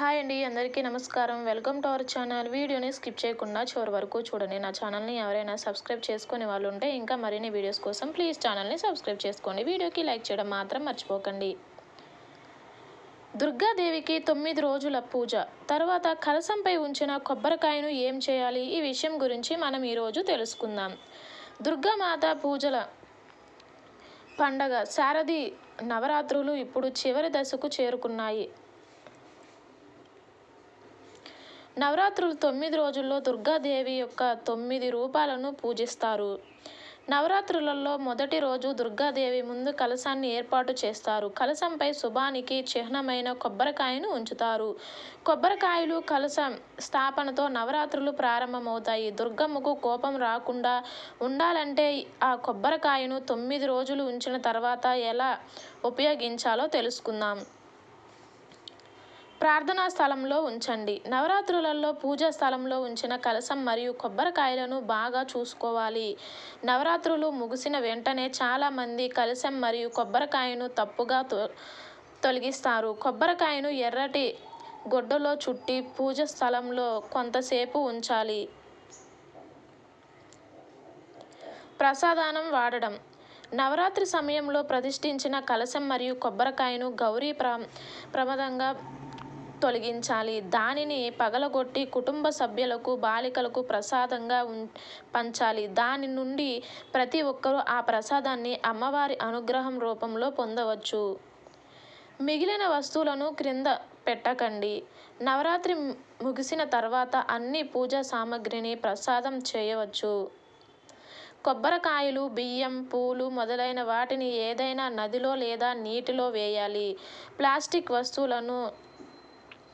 Hi అండి అందరికీ నమస్కారం. Welcome to our channel. వీడియోని స్కిప్ చేయకుండా చివరి వరకు చూడండి. నా ఛానల్ని ఎవరైనా సబ్స్క్రైబ్ చేసుకునే వాళ్ళు ఉంటే ఇంకా మరిన్ని వీడియోస్ కోసం ప్లీజ్ ఛానల్ని సబ్స్క్రైబ్ చేసుకోండి. వీడియోకి లైక్ చేయడం మాత్రం మర్చిపోకండి. దుర్గాదేవికి తొమ్మిది రోజుల పూజ. తర్వాత కలసంపై ఉంచిన కొబ్బరికాయను ఏం చేయాలి? ఈ విషయం గురించి మనం ఈరోజు తెలుసుకుందాం. దుర్గామాత పూజల పండగ. శారది నవరాత్రులు ఇప్పుడు చివరి దశకు చేరుకున్నాయి. నవరాత్రులు తొమ్మిది రోజుల్లో దుర్గాదేవి యొక్క తొమ్మిది రూపాలను పూజిస్తారు. నవరాత్రులలో మొదటి రోజు దుర్గాదేవి ముందు కలశాన్ని ఏర్పాటు చేస్తారు. కలశంపై శుభానికి చిహ్నమైన కొబ్బరికాయను ఉంచుతారు. కొబ్బరికాయలు కలశం స్థాపనతో నవరాత్రులు ప్రారంభమవుతాయి. దుర్గమ్మకు కోపం రాకుండా ఉండాలంటే ఆ కొబ్బరికాయను తొమ్మిది రోజులు ఉంచిన తర్వాత ఎలా ఉపయోగించాలో తెలుసుకుందాం. ప్రార్థనా స్థలంలో ఉంచండి. నవరాత్రులలో పూజా స్థలంలో ఉంచిన కలశం మరియు కొబ్బరికాయలను బాగా చూసుకోవాలి. నవరాత్రులు ముగిసిన వెంటనే చాలామంది కలశం మరియు కొబ్బరికాయను తప్పుగా తొలగిస్తారు. కొబ్బరికాయను ఎర్రటి గుడ్డలో చుట్టి పూజ స్థలంలో కొంతసేపు ఉంచాలి. ప్రసాదానం వాడడం. నవరాత్రి సమయంలో ప్రతిష్ఠించిన కలశం మరియు కొబ్బరికాయను గౌరీ ప్ర ప్రమాదంగా తొలగించాలి. దానిని పగలగొట్టి కుటుంబ సభ్యులకు బాలికలకు ప్రసాదంగా పంచాలి. దాని నుండి ప్రతి ఒక్కరూ ఆ ప్రసాదాన్ని అమ్మవారి అనుగ్రహం రూపంలో పొందవచ్చు. మిగిలిన వస్తువులను క్రింద పెట్టకండి. నవరాత్రి ముగిసిన తర్వాత అన్ని పూజా సామాగ్రిని ప్రసాదం చేయవచ్చు. కొబ్బరికాయలు బియ్యం పూలు మొదలైన వాటిని ఏదైనా నదిలో లేదా నీటిలో వేయాలి. ప్లాస్టిక్ వస్తువులను